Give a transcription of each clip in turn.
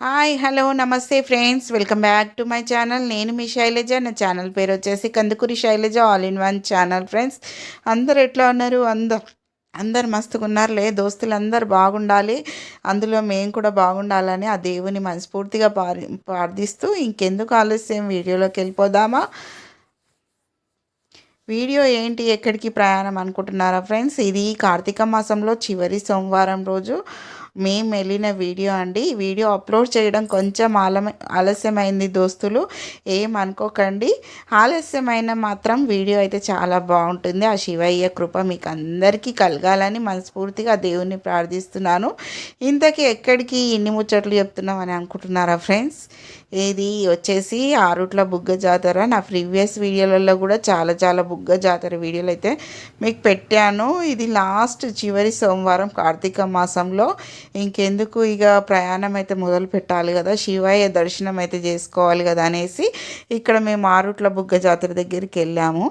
Hi hello నమస్తే friends. Welcome back to my channel. నేను మీ శైలజ. నా ఛానల్ పేరు వచ్చేసి Kandukuri Shailaja all in one channel friends. అందరు ఎట్లా ఉన్నారు? అందరు అందరు మస్తుగా ఉన్నారులే. దోస్తులు అందరు బాగుండాలి. అందులో మేము కూడా బాగుండాలని ఆ దేవుని మనస్ఫూర్తిగా పారి ప్రార్థిస్తూ ఇంకెందుకు ఆలస్యం? వీడియోలోకి వెళ్ళిపోదామా? వీడియో ఏంటి? ఎక్కడికి ప్రయాణం అనుకుంటున్నారా ఫ్రెండ్స్? ఇది కార్తీక మాసంలో చివరి సోమవారం రోజు. మేము వెళ్ళిన వీడియో అండి. వీడియో అప్లోడ్ చేయడం కొంచెం ఆలమ ఆలస్యమైంది దోస్తులు. ఏమనుకోకండి ఆలస్యమైన మాత్రం వీడియో అయితే చాలా బాగుంటుంది. ఆ శివయ్య కృప మీకు అందరికీ కలగాలని మనస్ఫూర్తిగా దేవుణ్ణి ప్రార్థిస్తున్నాను. ఇంతకీ ఎక్కడికి ఇన్ని ముచ్చట్లు చెప్తున్నాం అని అనుకుంటున్నారా ఫ్రెండ్స్? ఇది వచ్చేసి ఆరుట్ల బుగ్గ జాతర. నా ప్రీవియస్ వీడియోలలో కూడా చాలా చాలా బుగ్గ జాతర వీడియోలు అయితే మీకు పెట్టాను. ఇది లాస్ట్ చివరి సోమవారం కార్తీక మాసంలో. ఇంకెందుకు ఇక ప్రయాణం అయితే మొదలు పెట్టాలి కదా. శివయ్య దర్శనం అయితే చేసుకోవాలి కదా అనేసి ఇక్కడ మేము ఆరుట్ల బుగ్గ జాతర దగ్గరికి వెళ్ళాము.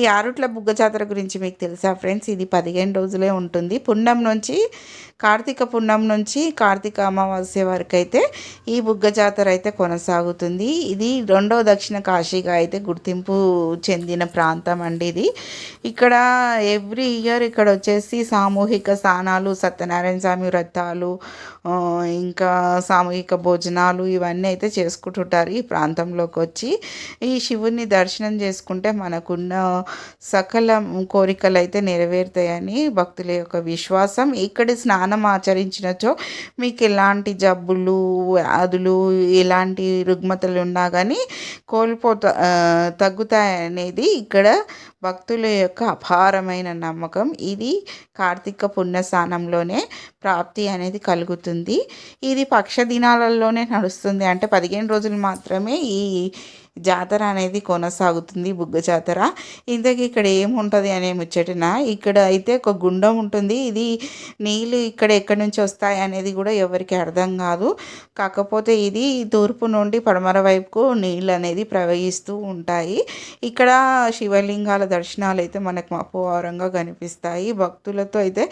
ఈ ఆరుట్ల బుగ్గ జాతర గురించి మీకు తెలుసా ఫ్రెండ్స్? ఇది పదిహేను రోజులే ఉంటుంది. పుణ్యం నుంచి కార్తీక పుణ్యం నుంచి కార్తీక అమావాస్య వరకు అయితే ఈ బుగ్గ జాతర అయితే కొనసాగుతుంది. ఇది రెండో దక్షిణ కాశీగా అయితే గుర్తింపు చెందిన ప్రాంతం అండి ఇది. ఇక్కడ ఎవ్రీ ఇయర్ ఇక్కడ వచ్చేసి సామూహిక స్నానాలు సత్యనారాయణ స్వామి వ్రతాలు ఇంకా సామూహిక భోజనాలు ఇవన్నీ అయితే చేసుకుంటుంటారు ఈ ప్రాంతంలోకి వచ్చి. ఈ శివుని దర్శనం చేసుకుంటే మనకున్న సకల కోరికలు అయితే నెరవేరుతాయని భక్తుల యొక్క విశ్వాసం. ఇక్కడి స్నానం ఆచరించినచో మీకు ఎలాంటి జబ్బులు వ్యాధులు ఎలాంటి రుగ్మతలు ఉన్నా కానీ కోల్పోతా తగ్గుతాయనేది ఇక్కడ భక్తుల యొక్క అపారమైన నమ్మకం. ఇది కార్తీక పుణ్యస్థానంలోనే ప్రాప్తి అనేది కలుగుతుంది. ఇది పక్ష దినాలలోనే నడుస్తుంది. అంటే పదిహేను రోజులు మాత్రమే ఈ జాతర అనేది కొనసాగుతుంది బుగ్గ జాతర. ఇంతకీ ఇక్కడ ఏముంటుంది అనే ముచ్చటిన ఇక్కడ అయితే ఒక గుండం ఉంటుంది. ఇది నీళ్ళు ఇక్కడ ఎక్కడి నుంచి వస్తాయి అనేది కూడా ఎవరికి అర్థం కాదు. కాకపోతే ఇది తూర్పు నుండి పడమర వైపుకు నీళ్ళు అనేది ప్రవహిస్తూ ఉంటాయి. ఇక్కడ శివలింగాల దర్శనాలు అయితే మనకు అపవారంగా కనిపిస్తాయి. భక్తులతో అయితే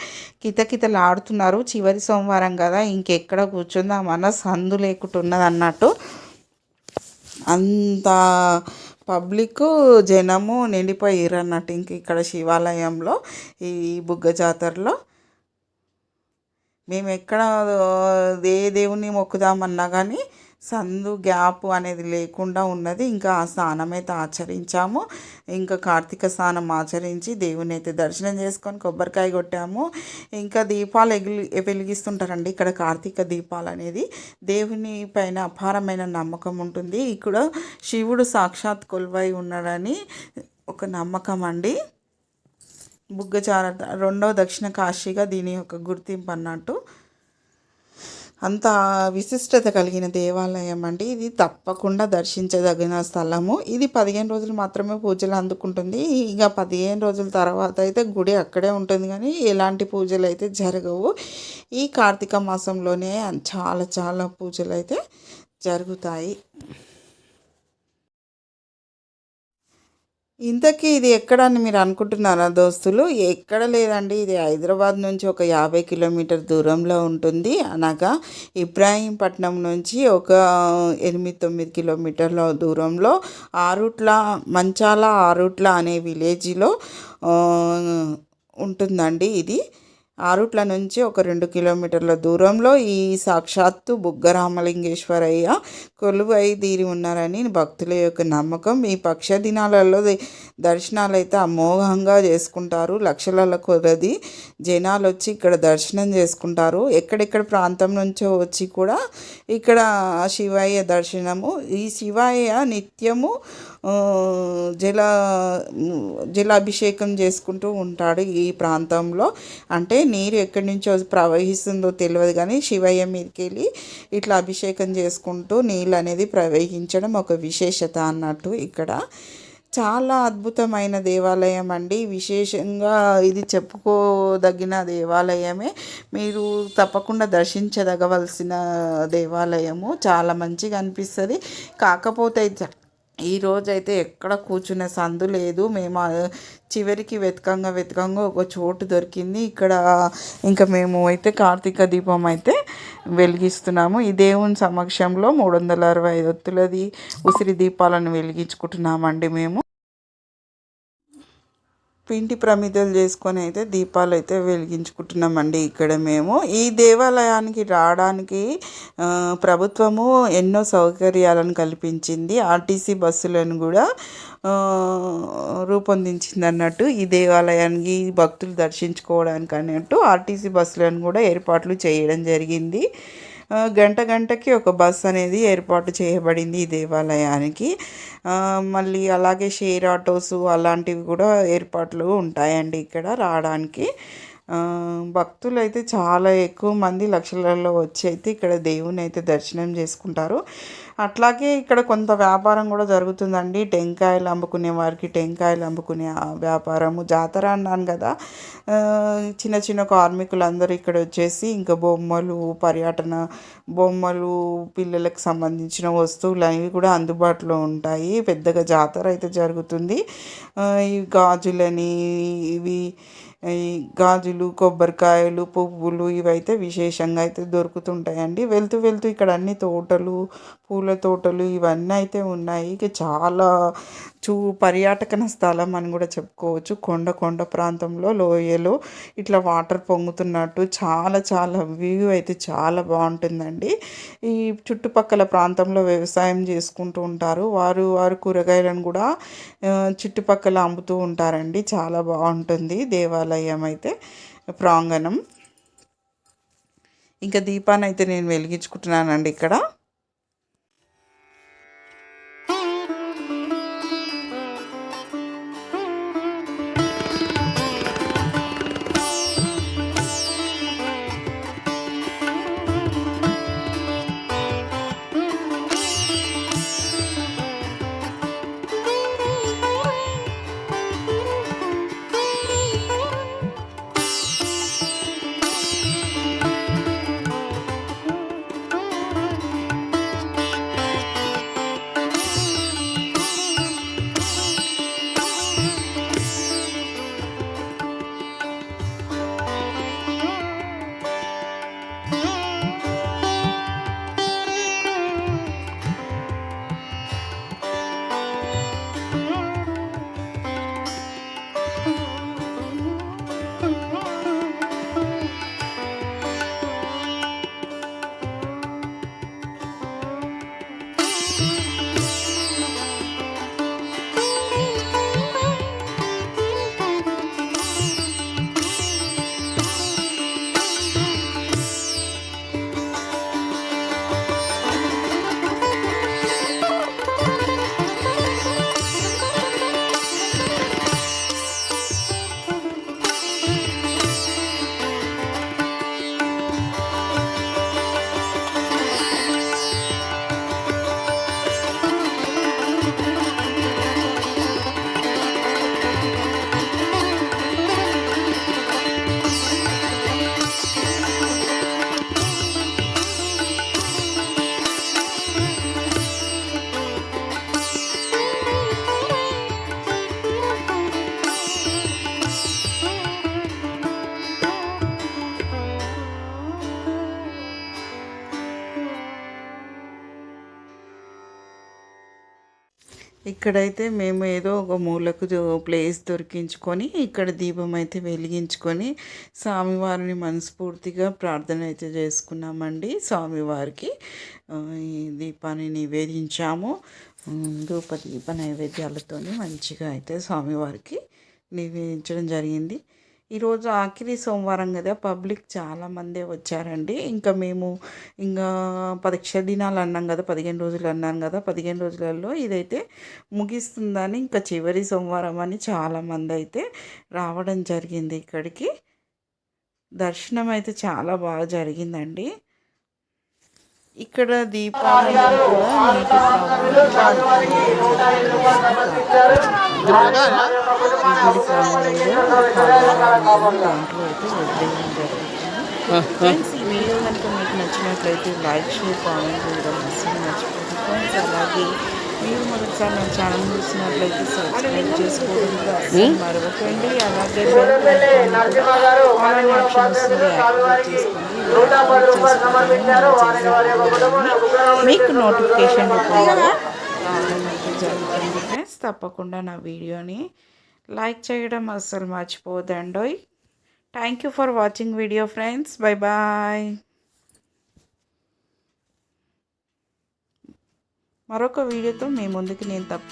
కితకితలాడుతున్నారు. చివరి సోమవారం కదా ఇంకెక్కడ కూర్చుందామన్న సందు లేకుంటున్నది అన్నట్టు అంత పబ్లిక్ జనము నిండిపోయారు అన్నట్టు ఇంక ఇక్కడ శివాలయంలో ఈ బుగ్గ జాతరలో. మేము ఎక్కడ ఏ దేవుని మొక్కుదామన్నా కానీ సందు గ్యాప్ అనేది లేకుండా ఉన్నది. ఇంకా ఆ స్నానం అయితే ఆచరించాము. ఇంకా కార్తీక స్నానం ఆచరించి దేవుని అయితే దర్శనం చేసుకొని కొబ్బరికాయ కొట్టాము. ఇంకా దీపాలు ఎగిలి వెలిగిస్తుంటారండి. ఇక్కడ కార్తీక దీపాలు అనేది దేవుని పైన అపారమైన నమ్మకం ఉంటుంది. ఇక్కడ శివుడు సాక్షాత్ కొలువై ఉన్నాడని ఒక నమ్మకం అండి. బుగ్గచార రెండవ దక్షిణ కాశీగా దీని యొక్క గుర్తింపు అన్నట్టు అంత విశిష్టత కలిగిన దేవాలయం అండి. ఇది తప్పకుండా దర్శించదగిన స్థలము. ఇది పదిహేను రోజులు మాత్రమే పూజలు అందుకుంటుంది. ఇక పదిహేను రోజుల తర్వాత అయితే గుడి అక్కడే ఉంటుంది కానీ ఎలాంటి పూజలు అయితే జరగవు. ఈ కార్తీక మాసంలోనే చాలా చాలా పూజలు అయితే జరుగుతాయి. ఇంతకీ ఇది ఎక్కడ అని మీరు అనుకుంటున్నారా దోస్తులు? ఎక్కడ లేదండి. ఇది హైదరాబాద్ నుంచి ఒక యాభై కిలోమీటర్ దూరంలో ఉంటుంది. అనగా ఇబ్రాహీంపట్నం నుంచి ఒక ఎనిమిది తొమ్మిది కిలోమీటర్ల దూరంలో ఆరుట్ల మంచాల ఆరుట్ల అనే విలేజ్లో ఉంటుందండి ఇది. ఆరుట్ల నుంచి ఒక రెండు కిలోమీటర్ల దూరంలో ఈ సాక్షాత్తు బుగ్గరామలింగేశ్వరయ్య కొలువై తీరి ఉన్నారని భక్తుల యొక్క నమ్మకం. ఈ పక్ష దినాలలో దర్శనాలు అయితే అమోఘంగా చేసుకుంటారు. లక్షల కొలది జనాలు వచ్చి ఇక్కడ దర్శనం చేసుకుంటారు. ఎక్కడెక్కడ ప్రాంతం నుంచో వచ్చి కూడా ఇక్కడ శివయ్య దర్శనము. ఈ శివయ్య నిత్యము జల జలాభిషేకం చేసుకుంటూ ఉంటాడు ఈ ప్రాంతంలో. అంటే నీరు ఎక్కడి నుంచో ప్రవహిస్తుందో తెలియదు కానీ శివయ్య మీదకి వెళ్ళి ఇట్లా అభిషేకం చేసుకుంటూ నీళ్ళు అనేది ప్రవహించడం ఒక విశేషత అన్నట్టు ఇక్కడ. చాలా అద్భుతమైన దేవాలయం అండి. విశేషంగా ఇది చెప్పుకోదగిన దేవాలయమే. మీరు తప్పకుండా దర్శించదగవలసిన దేవాలయము. చాలా మంచిగా అనిపిస్తుంది. కాకపోతే ఈ రోజైతే ఎక్కడ కూర్చునే సందు లేదు. మేము చివరికి వెతకంగా వెతకంగా ఒక చోటు దొరికింది. ఇక్కడ ఇంకా మేము అయితే కార్తీక దీపం అయితే వెలిగిస్తున్నాము. ఈ దేవుని సమక్షంలో మూడు వందల అరవై ఐదు ఒత్తులది ఉసిరి దీపాలను వెలిగించుకుంటున్నామండి మేము. పిండి ప్రమిదలు చేసుకొని అయితే దీపాలు అయితే వెలిగించుకుంటున్నామండి ఇక్కడ మేము. ఈ దేవాలయానికి రావడానికి ప్రభుత్వము ఎన్నో సౌకర్యాలను కల్పించింది. ఆర్టీసీ బస్సులను కూడా రూపొందించింది అన్నట్టు ఈ దేవాలయానికి భక్తులు దర్శించుకోవడానికి అన్నట్టు ఆర్టీసీ బస్సులను కూడా ఏర్పాట్లు చేయడం జరిగింది. గంట గంటకి ఒక బస్ అనేది ఏర్పాటు చేయబడింది ఈ దేవాలయానికి. మళ్ళీ అలాగే షేర్ ఆటోస్ అలాంటివి కూడా ఏర్పాట్లు ఉంటాయండి ఇక్కడ రావడానికి. భక్తులు అయితే చాలా ఎక్కువ మంది లక్షలలో వచ్చి అయితే ఇక్కడ దేవుని అయితే దర్శనం చేసుకుంటారు. అట్లాగే ఇక్కడ కొంత వ్యాపారం కూడా జరుగుతుందండి. టెంకాయలు అమ్ముకునే వారికి టెంకాయలు అమ్ముకునే వ్యాపారము. జాతర అన్నాను కదా. చిన్న చిన్న కార్మికులు అందరూ ఇక్కడ వచ్చేసి ఇంకా బొమ్మలు పర్యటన బొమ్మలు పిల్లలకు సంబంధించిన వస్తువులు అనేవి కూడా అందుబాటులో ఉంటాయి. పెద్దగా జాతర అయితే జరుగుతుంది. ఈ గాజులని ఇవి ఈ గాజులు కొబ్బరికాయలు పువ్వులు ఇవైతే విశేషంగా అయితే దొరుకుతుంటాయండి. వెళ్తూ వెళ్తూ ఇక్కడ అన్ని తోటలు పూల తోటలు ఇవన్నీ అయితే ఉన్నాయి. ఇక చాలా చూ పర్యాటకన స్థలం అని కూడా చెప్పుకోవచ్చు. కొండ కొండ ప్రాంతంలో లోయలో ఇట్లా వాటర్ పొంగుతున్నట్టు చాలా చాలా వ్యూ అయితే చాలా బాగుంటుందండి. ఈ చుట్టుపక్కల ప్రాంతంలో వ్యవసాయం చేసుకుంటూ ఉంటారు. వారు వారు కూరగాయలను కూడా చుట్టుపక్కల అమ్ముతూ ఉంటారండి. చాలా బాగుంటుంది. దేవాలయం అయితే ప్రాంగణం. ఇంకా దీపాన్ని అయితే నేను వెలిగించుకుంటున్నానండి ఇక్కడ. ఇక్కడైతే మేము ఏదో ఒక మూలకు ప్లేస్ దొరికించుకొని ఇక్కడ దీపం అయితే వెలిగించుకొని స్వామివారిని మనస్ఫూర్తిగా ప్రార్థన అయితే చేసుకున్నామండి స్వామివారికి. దీపాన్ని నివేదించాము. ధూప దీప నైవేద్యాలతోనే మంచిగా అయితే స్వామివారికి నివేదించడం జరిగింది. ఈరోజు ఆఖరి సోమవారం కదా పబ్లిక్ చాలామందే వచ్చారండి. ఇంకా మేము ఇంకా పరీక్ష దినాలు అన్నాం కదా పదిహేను రోజులు అన్నాను కదా పదిహేను రోజులలో ఇదైతే ముగిస్తుందని ఇంకా చివరి సోమవారం అని చాలామంది అయితే రావడం జరిగింది ఇక్కడికి. దర్శనం అయితే చాలా బాగా జరిగిందండి. ఇక్కడ దీపాలను కూడా నీటి ఫ్రెండ్స్ ఈ వీడియో కనుక మీకు నచ్చినట్లయితే లైక్ షేర్ కామెంట్ చేయడం అస్సలు మర్చిపోదు ఫ్రెండ్స్ అలాగే మీరు మొదటిసారి నా ఛానల్ చూసినట్లయితే సబ్స్క్రైబ్ చేసుకోవడం అస్సలు మరవకండి అలాగే ఆప్షన్ వస్తుంది యాక్టివేట్ చేసుకోండి మీకు నోటిఫికేషన్ రూపంలో రావడం అయితే జరుగుతుంది ఫ్రెండ్స్. తప్పకుండా నా వీడియోని లైక్ చేయడం అస్సలు మర్చిపోదండోయ్ thank you for watching video friends bye bye మరొక వీడియోతో మీ ముందుకు నేను తప్ప